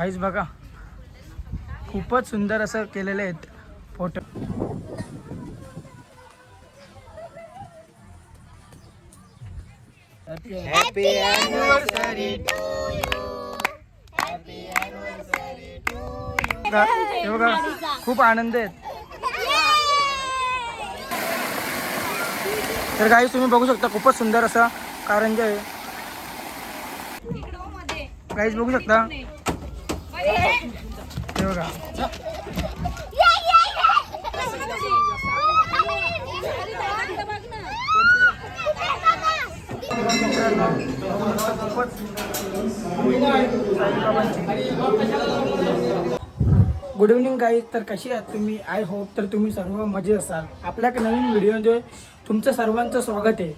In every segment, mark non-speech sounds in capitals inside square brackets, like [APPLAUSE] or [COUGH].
काहीच बघा. खूपच सुंदर असं केलेले आहेत फोटो हॅपी हे बघा. खूप आनंद आहेत. तर काही तुम्ही बघू शकता खूपच सुंदर असा कारंजा आहे. काहीच बघू शकता. हे बघा गुड इव्हनिंग गाईज तर कशी आहात तुम्ही? आय होप तर तुम्ही सर्व मजे असाल. आपल्या एका नवीन व्हिडिओमध्ये तुमचं सर्वांचं स्वागत आहे.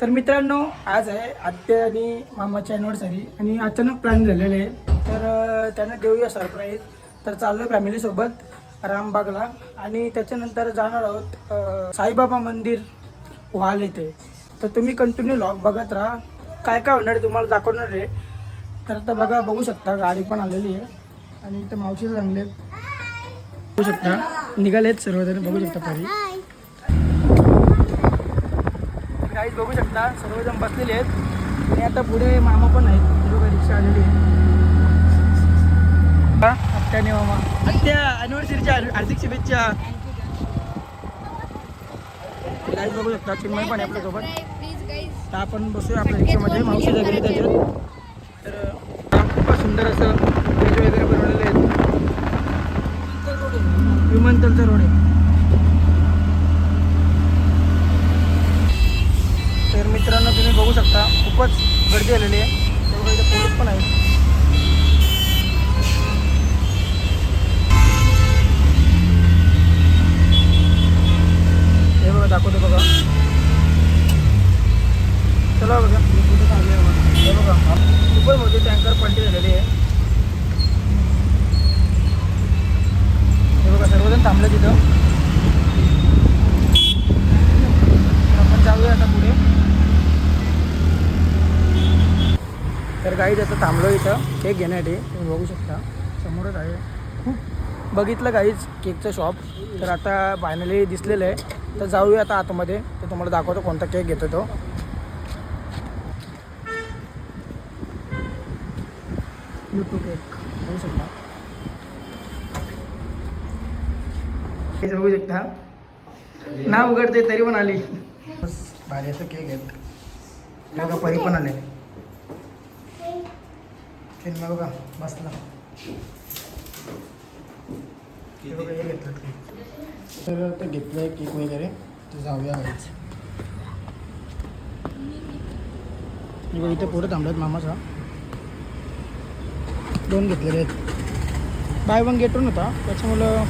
तर मित्रांनो आज आहे आत्या आणि मामाची ॲनिव्हर्सरी आणि अचानक प्लॅन झालेले आहे. तर त्यांना देऊया सरप्राईज तर चाललो फॅमिलीसोबत रामबागला. आणि त्याच्यानंतर जाणार आहोत साईबाबा मंदिर व्हाल येते तर तुम्ही कंटिन्यू लॉग बघत राहा. काय काय होणार आहे तुम्हाला दाखवणार आहे. तर आता बघा बघू शकता गाडी पण आलेली आहे. आणि इथं मावशी चांगले बघू शकता. निघालेत सर्वजण बघू शकता परी. काहीच बघू शकता सर्वजण बसलेले आहेत. आणि आता पुढे मामा पण आहेत. रिक्षा आलेली आहे हा, आत्या आणि मामा आत्या अॅनिव्हर्सरीच्या हार्दिक शुभेच्छा. गाईज बघू शकता चिन्मय पण आहे आपल्यासोबत. तर आपण बसूया आपल्या रिक्षामध्ये मावशी वगैरे त्याच्यात. तर अं, सुंदर असं स्टेज वगैरे बनवलेले आहेत विमानतळचा रोड आहे. तर मित्रांनो तुम्ही बघू शकता खूपच गर्दी आलेली आहे. तेव्हा पोलीस पण आहेत. दाखवतो बघा. चला बघा. चला बघा हे बघा खूपच मोठी टँकर पलटी झालेली आहे. हे बघा सर्वजण थांबलं तिथं. तर आपण जाऊया आता पुढे. तर काही आता थांबलो इथं. केक घेण्यासाठी तुम्ही बघू शकता. समोरच आहे. खूप बघितलं काहीच केकचं शॉप तर आता फायनली दिसलेलं आहे. तर जाऊया आता आतमध्ये. तर तुम्हाला दाखवतो कोणता केक घेतो तो. यूट्यूब केक बघू शकता. हे बघू शकता. ना उघडते तरी पण आली. बस भारी असं केक आहेत बघा परी पण आले. बघा बसला. हे घेतलं केक तर ते घेतलं आहे केक वगैरे तर जाऊया घरीच इथे पुढे थांबलेत मामाचा. दोन घेतलेले आहेत. बाय वन गेट वन होता. त्याच्यामुळं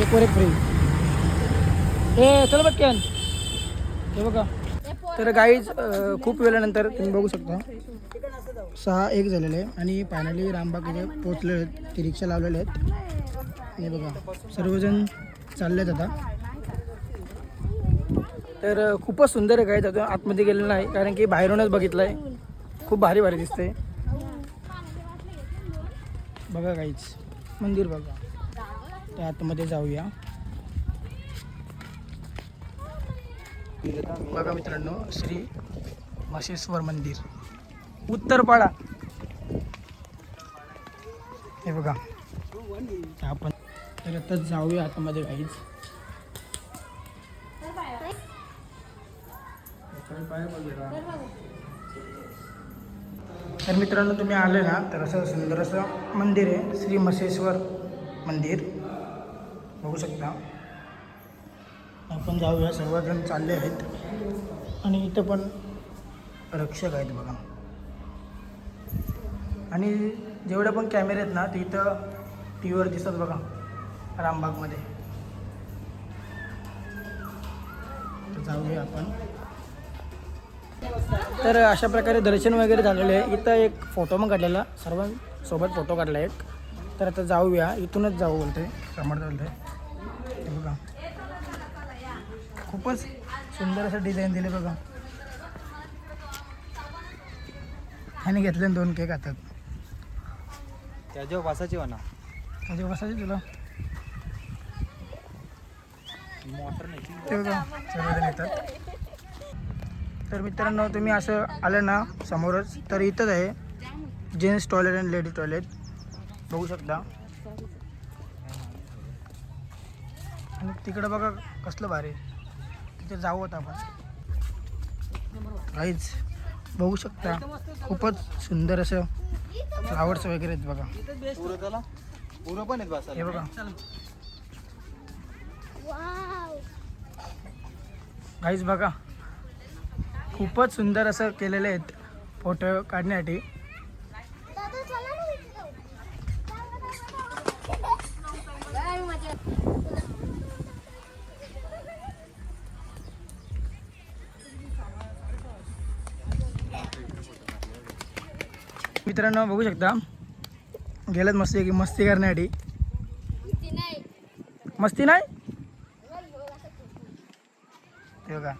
एक वर एक फ्री हे चल पटकन. हे बघा. तर गाईज खूप वेळानंतर तुम्ही बघू शकता. सहा एक झालेले आहे आणि फायनली रामबाग इथे पोचले आहेत. ती रिक्षा लावलेले आहेत. हे बघा सर्वजण चाललेत आता. तर खूपच सुंदर आहे काय आता आतमध्ये गेलेलं नाही कारण की बाहेरूनच बघितलं आहे खूप भारी भारी दिसते बघा काहीच मंदिर बघा. त्या आतमध्ये जाऊया. बघा मित्रांनो श्री मशेश्वर मंदिर. उत्तरपाडा. हे बघा. आपण तर आता जाऊया आतमध्ये काहीच तर मित्रांनो तुम्ही आले ना तर असं सुंदर असं मंदिर आहे. श्री मसेश्वर मंदिर. बघू शकता. आपण जाऊया. सर्वजण चालले आहेत. आणि इथं पण रक्षक आहेत बघा. आणि जेवढे पण कॅमेरे आहेत ना ते इथं टी व्हीवर दिसतात बघा रामबागमध्ये. जाऊया आपण. तर अशा प्रकारे दर्शन वगैरे झालेले आहे. इथं एक फोटो मग काढलेला. सर्वांसोबत फोटो काढला एक. तर आता जाऊया. इथूनच जाऊ बोलते समोर बोलते बघा. खूपच सुंदर असं डिझाईन दिले बघा. ह्याने घेतले दोन केक हातात त्याच्या वासाची म्हणा. म्हणजे बसायचे तुला? मोटर नाही येतात. तर मित्रांनो तुम्ही असं आलं ना समोरच तर इथंच आहे gents toilet and ladies toilet. बघू शकता. आणि तिकडं बघा कसलं भारी. तिथे जाऊ आता आपण. काहीच. बघू शकता. खूपच सुंदर असं फ्लावर्स वगैरे आहेत बघा. पुरं त्याला? पुरं पण आहेत हे बघा. काहीच बघा. खूपच सुंदर असं केलेले आहेत फोटो काढण्यासाठी. [LAUGHS] [LAUGHS] मित्रांनो बघू शकता. गेल्यात मस्ती मस्ती करण्यासाठी. मस्ती नाही? ते बघा.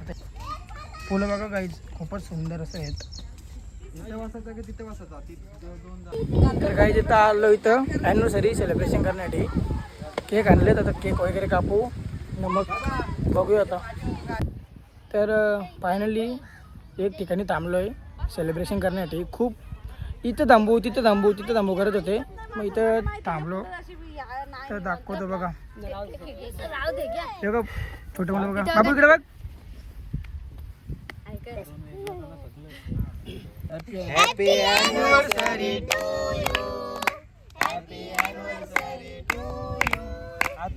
आता फुलं बघा काहीच खूपच सुंदर असं आहेत. तिथे की तिथे तिथे तर काही जिथं आलो इथं ॲनिव्हर्सरी सेलिब्रेशन करण्यासाठी. केक आणलेत आता केक वगैरे कापू. मग बघूया आता. तर फायनली एक ठिकाणी थांबलो आहे सेलिब्रेशन करण्यासाठी. खूप इथं थांबू तिथं थांबू तिथं थांबू करत होते. मग इथं थांबलो. तर दाखवतो बघा. हे बघा छोटं मुलं बघा. बाबू इकडे बघ.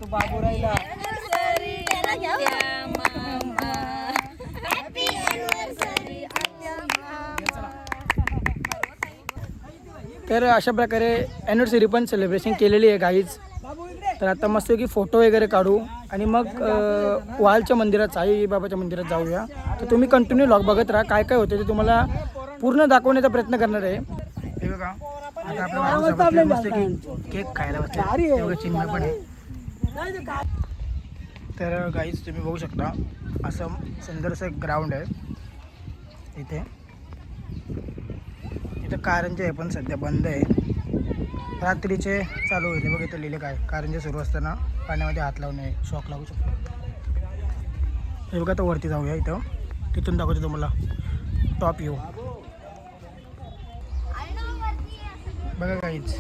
तू बाबू राहिला. तर अशा प्रकारे ॲनिव्हर्सरी पण सेलिब्रेशन केलेली आहे गाईच तर आता मस्त की फोटो वगैरे काढू आणि मग वालच्या मंदिरात साईबाबाच्या मंदिरात जाऊया. तर तुम्ही कंटिन्यू लॉग बघत राहा. काय काय होते ते तुम्हाला पूर्ण दाखवण्याचा प्रयत्न करणार आहे. हे बघा. आता आपल्या मस्त की केक खायला पण आहे. तर गाईज तुम्ही बघू शकता. असं सुंदर असं ग्राउंड आहे. इथे. इथं कारंजे आहे पण सध्या बंद आहे. रात्रीचे चालू होईल. बघ इथं लिहिले काय? कारंजे सुरू असताना पाण्यामध्ये हात लावू शॉक लागू शकतो. हे बघा तर वरती जाऊया इथं. तिथून दाखवतो तुम्हाला. टॉप येऊ बघा काहीच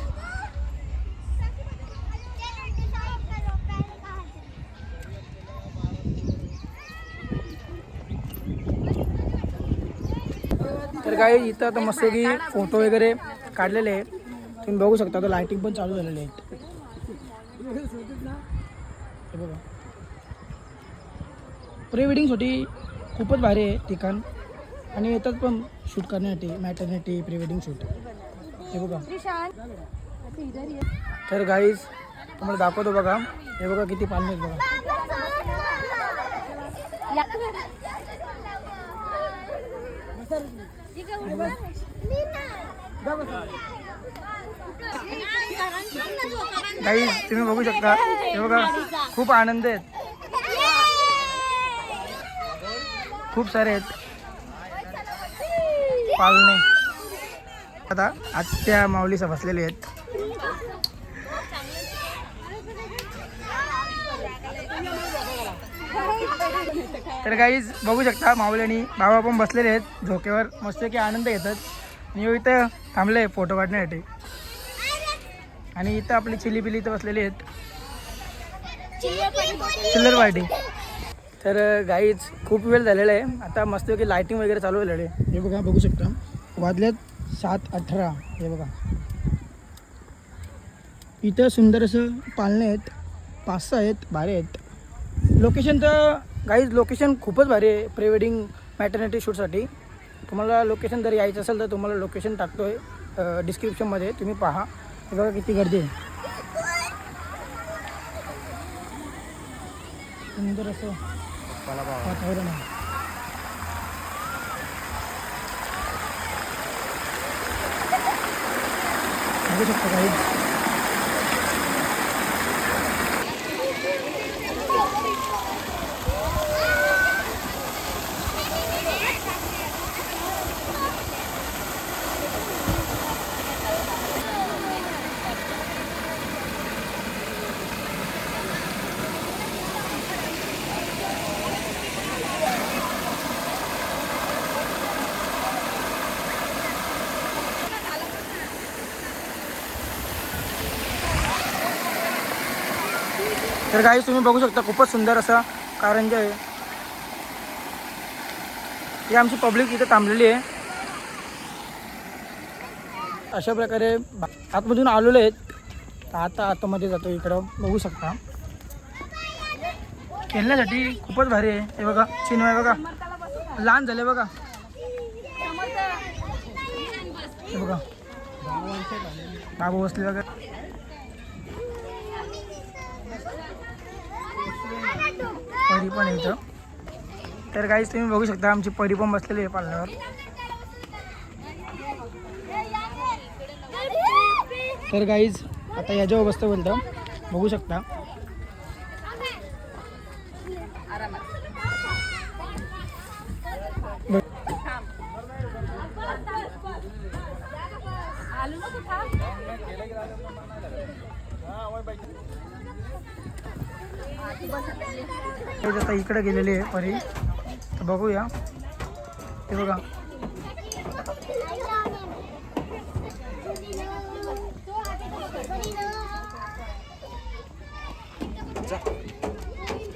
काही काय इथं आता मस्त की फोटो वगैरे काढलेले आहे तुम्ही बघू शकता आता लायटिंग पण चालू झालेली आहेत. हे बघा. प्री वेडिंगसाठी खूपच भारी आहे ठिकाण. आणि येतात पण शूट करण्यासाठी मॅटर्निटी प्री वेडिंग शूट हे बघा. तर गाईज तुम्हाला दाखवतो बघा. हे बघा किती पाणी आहेत बघा गाईज तुम्ही बघू शकता. हे बघा खूप आनंद आहेत. खूप सारे आहेत. पालणे आता आत्या माऊलीसा बसलेले आहेत. तर काहीच बघू शकता माऊली आणि बाबा पण बसलेले आहेत. झोक्यावर मस्त की आनंद घेतात. मी हो इथं थांबले फोटो काढण्यासाठी. आणि इथं आपली चिली पिली इथं बसलेली आहेत. चिल्लर पार्टी. तर गाईज खूप वेळ झालेला आहे. आता मस्त की लायटिंग वगैरे चालू झालेली आहे. हे बघा बघू शकता. वाजल्यात सात अठरा. हे बघा. इथं सुंदर असं पाळणे आहेत. पाच सहा आहेत भारी आहेत. लोकेशन तर गाईज लोकेशन खूपच भारी आहे प्री वेडिंग मॅटर्निटी शूटसाठी तुम्हाला लोकेशन जर यायचं असेल तर तुम्हाला लोकेशन टाकतो आहे डिस्क्रिप्शनमध्ये तुम्ही पहा. बघा किती गर्दी आहे. सुंदर असं वातावरण आहे. बघू शकता काही तर काही तुम्ही बघू शकता खूपच सुंदर असं कारंजे आहे ही आमची पब्लिक इथे थांबलेली आहे. अशा प्रकारे आतमधून आलेले आहेत. आता आतमध्ये जातो इकडं बघू शकता. खेळण्यासाठी खूपच भारी आहे. हे बघा चिन्मय बघा. लहान झाले बघा. हे बघा. बाबू बसले बघा. परी पण आहे इथं. तर काहीच तुम्ही बघू शकता आमची परी पण बसलेली आहे पालण्यावर तर गाईज आता याच्यावर बसतं बोलतं बघू शकता. इकडे गेलेली आहे परी. तर बघूया. ते बघा.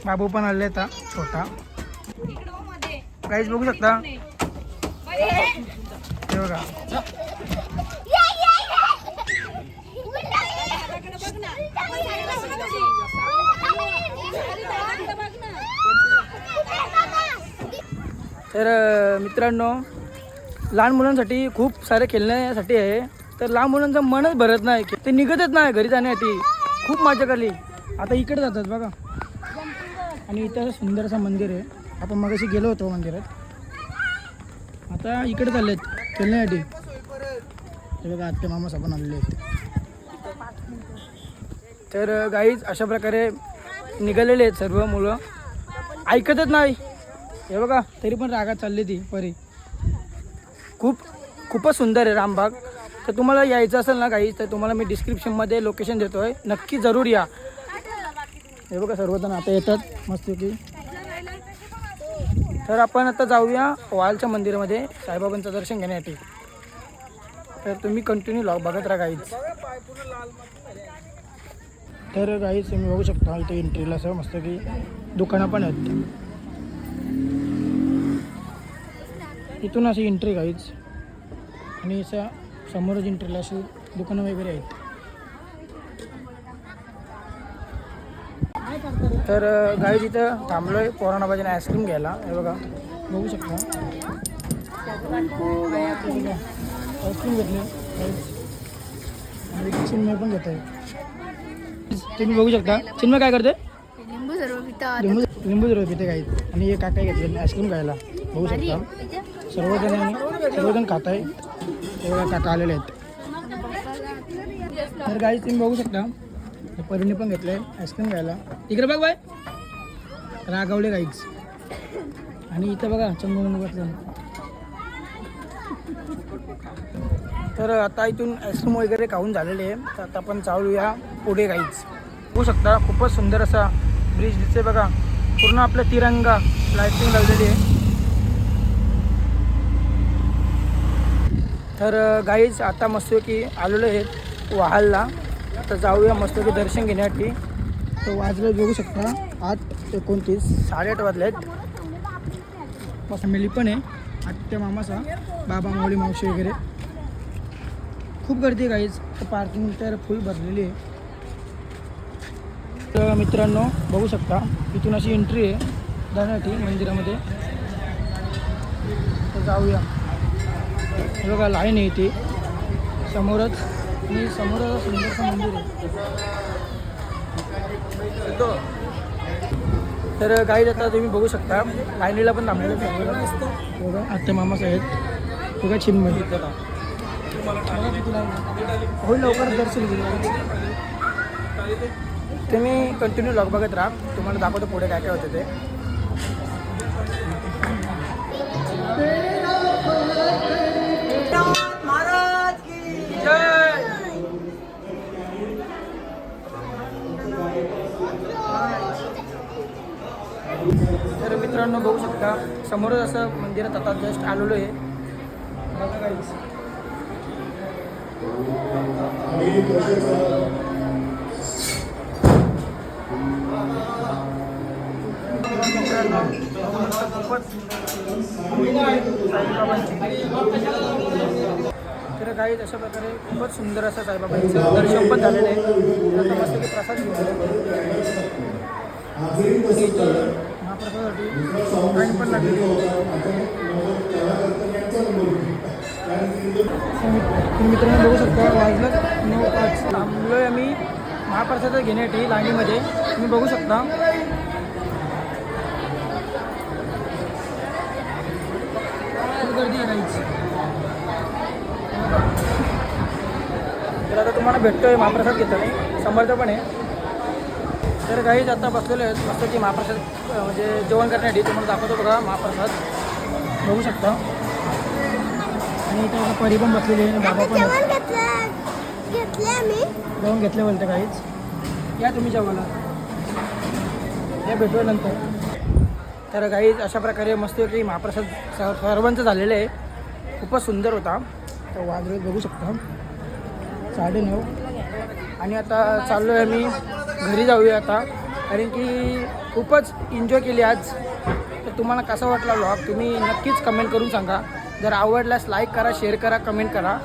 बाबू पण आले आता छोटा. काहीच बघू शकता? हे बघा. तर मित्रांनो लहान मुलांसाठी खूप सारे खेळण्यासाठी आहे. तर लहान मुलांचं मनच भरत नाही. ते निघतच नाही घरी जाण्यासाठी. खूप मजा करली आता इकडे जातात बघा. आणि इथं सुंदर असं मंदिर आहे. आपण मगाशी गेलो होतो मंदिरात. आता इकडे आहेत खेळण्यासाठी. हे बघा आत्ते मामा आपण आलेले आहेत. तर गाईज अशा प्रकारे निघालेले आहेत सर्व मुलं. ऐकतच नाही. हे बघा तरी पण रागात चालली ती परी. खूप खूपच सुंदर आहे रामबाग. तर तुम्हाला यायचं असेल ना काही तर तुम्हाला मी डिस्क्रिप्शनमध्ये लोकेशन देतो आहे नक्की जरूर या. हे बघा सर्वजण आता येतात. मस्त की तर आपण आता जाऊया वालच्या मंदिरामध्ये. साईबाबांचं दर्शन घेण्यासाठी. तर तुम्ही कंटिन्यू लॉग बघत राहा गाईच तर गाईच तुम्ही बघू शकता इथे एंट्रीला असं मस्त की दुकानं पण आहेत. इथून अशी एंट्री गाईज आणि असं समोरच एंट्रीला अशी दुकानं वगैरे आहेत. तर गाईज इथं थांबलो आहे पोराणाबाजीने आईस्क्रीम घ्यायला. हे बघा बघू शकता. आईस्क्रीम घेतली. आणि चिन्मय पण घेत आहे तुम्ही बघू शकता. चिन्मय काय करते लिंबू लिंबू जरूर पिते काही आणि हे काका घेतले आईस्क्रीम खायला बघू शकता. सर्वजण सर्वजण खात आहे तेवढ्या काका आलेले आहेत. तर काही तुम्ही बघू शकता हे परीने पण घेतलंय आईस्क्रीम खायला इकडे बघ बाय रागवले गाईच आणि इथं बघा चंगू बसलं तर आता इथून आईस्क्रीम वगैरे खाऊन झालेले आहे. तर आता आपण चालूया पुढे गाईच होऊ शकता खूपच सुंदर असा ब्रिज दिसते बघा. पूर्ण आपला तिरंगा लाईटिंग लावलेली आहे. तर गाईज आता मस्तपैकी आलेलो आहेत वाहालला. तर जाऊया मस्तपैकी दर्शन घेण्यासाठी. तर वाजले बघू शकता आठ एकोणतीस साडेआठ वाजले आहेत फॅमिली पण आहे. आत्या मामाचा बाबा मावळी मावशी वगैरे. खूप गर्दी आहे गाईज तर पार्किंग तर फुल भरलेली आहे. तर मित्रांनो बघू शकता इथून अशी एंट्री आहे. जाण्यासाठी मंदिरामध्ये. तर जाऊया. बघा लाईन आहे इथे समोरच आणि समोरच सुंदरचं मंदिर आहे. तर गाईड आता तुम्ही बघू शकता लाईनीला पण थांबलेलं आहे. बघा आत्ते मामाच आहेत बघा चिन्मय म्हणजे. होईल लवकर दर्शन घेऊ तुम्ही कंटिन्यू लॉग बघत राहा. तुम्हाला दाखवतो पुढे काय काय होतं ते. मित्रांनो बघू शकता समोरच असं मंदिरात आता जस्ट आलेलो आहे. खूपच तर काही अशा प्रकारे खूपच सुंदर असं साईबाबांचं दर्शन पण झालेलं आहे. मस्त की प्रसाद घेऊन महाप्रसादासाठी लाईन पण मित्रांनो बघू शकता वाजलं नऊ पाच. आहे आम्ही महाप्रसाद घेण्यासाठी लाईनीमध्ये तुम्ही बघू शकता. गर्दी आहे तर आता तुम्हाला भेटतोय महाप्रसाद घेताना. समर्थ पण आहे. तर काहीच आता बसलेले आहेत मस्त की महाप्रसाद म्हणजे जेवण करण्यासाठी. तुम्हाला दाखवतो बघा महाप्रसाद. बघू शकता. आणि इथे परी पण बसलेली आहे बाबा पण. जेवण घेतलं. बोलते काहीच या तुम्ही जेवायला. या भेटूया नंतर. तर काहीच अशा प्रकारे मस्त की महाप्रसाद स- सर्वांचं झालेलं आहे. खूपच सुंदर होता. तर वाजवे बघू शकता. साडेनऊ. आणि आता चाललो आहे आम्ही घरी जाऊया आता. कारण की खूपच एन्जॉय केली आज. तर तुम्हाला कसा वाटला व्लॉग तुम्ही नक्कीच कमेंट करून सांगा. जर आवडल्यास लाईक करा शेअर करा कमेंट करा.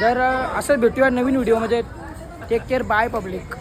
जर असं भेटूया नवीन व्हिडिओमध्ये टेक केअर बाय पब्लिक